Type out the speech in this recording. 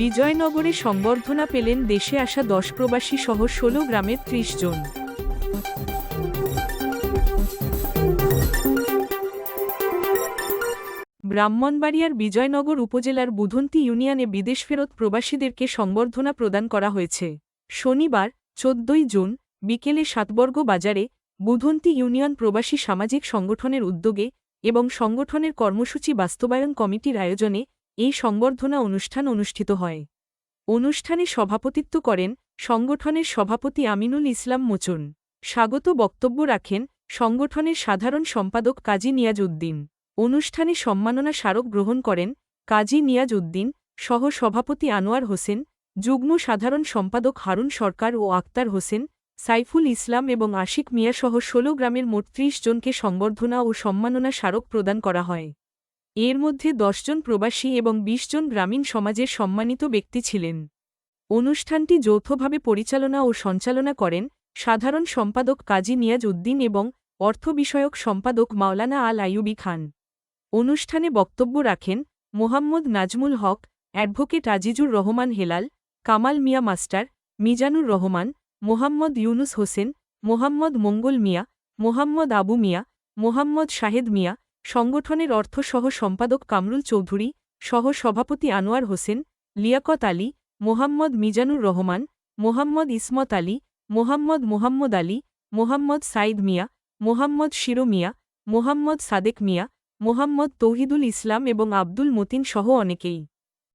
বিজয়নগরে সংবর্ধনা পেলেন দেশে আসা দশ প্রবাসী সহ ষোলো গ্রামের ত্রিশ জন। ব্রাহ্মণবাড়িয়ার বিজয়নগর উপজেলার বুধন্তি ইউনিয়নে বিদেশ ফেরত প্রবাসীদেরকে সংবর্ধনা প্রদান করা হয়েছে। শনিবার, চোদ্দই জুন, বিকেলে সাতবর্গ বাজারে বুধন্তি ইউনিয়ন প্রবাসী সামাজিক সংগঠনের উদ্যোগে এবং সংগঠনের কর্মসূচি বাস্তবায়ন কমিটির আয়োজনে এই সংবর্ধনা অনুষ্ঠান অনুষ্ঠিত হয়। অনুষ্ঠানে সভাপতিত্ব করেন সংগঠনের সভাপতি আমিনুল ইসলাম মোচন। স্বাগত বক্তব্য রাখেন সংগঠনের সাধারণ সম্পাদক কাজী নিয়াজ উদ্দিন অনুষ্ঠানে সম্মাননা স্মারক গ্রহণ করেন কাজী নিয়াজ উদ্দিন সহ সভাপতি আনোয়ার হোসেন, যুগ্ম সাধারণ সম্পাদক হারুন সরকার ও আক্তার হোসেন, সাইফুল ইসলাম এবং আশিক মিয়াসহ ষোলো গ্রামের মোট ত্রিশ জনকে সংবর্ধনা ও সম্মাননা স্মারক প্রদান করা হয়। এর মধ্যে দশজন প্রবাসী এবং ২০ জন গ্রামীণ সমাজের সম্মানিত ব্যক্তি ছিলেন। অনুষ্ঠানটি যৌথভাবে পরিচালনা ও সঞ্চালনা করেন সাধারণ সম্পাদক কাজী নিয়াজ উদ্দিন এবং অর্থ বিষয়ক সম্পাদক মাওলানা আল আইয়ুবী খান। অনুষ্ঠানে বক্তব্য রাখেন মোহাম্মদ নাজমুল হক, অ্যাডভোকেট আজিজুর রহমান হেলাল, কামাল মিয়া মাস্টার, মিজানুর রহমান, মোহাম্মদ ইউনুস হোসেন, মোহাম্মদ মঙ্গল মিয়া, মোহাম্মদ আবু মিয়া, মোহাম্মদ শাহেদ মিয়া সংগঠনের অর্থসহ সম্পাদক কামরুল চৌধুরী, সহ সভাপতি আনোয়ার হোসেন, লিয়াকত আলী, মোহাম্মদ মিজানুর রহমান, মোহাম্মদ ইসমত আলী, মোহাম্মদ মোহাম্মদ আলী, মোহাম্মদ সাইদ মিয়া, মোহাম্মদ শিরো মিয়া, মোহাম্মদ সাদেক মিয়া, মোহাম্মদ তৌহিদুল ইসলাম এবং আব্দুল মতিন সহ অনেকেই।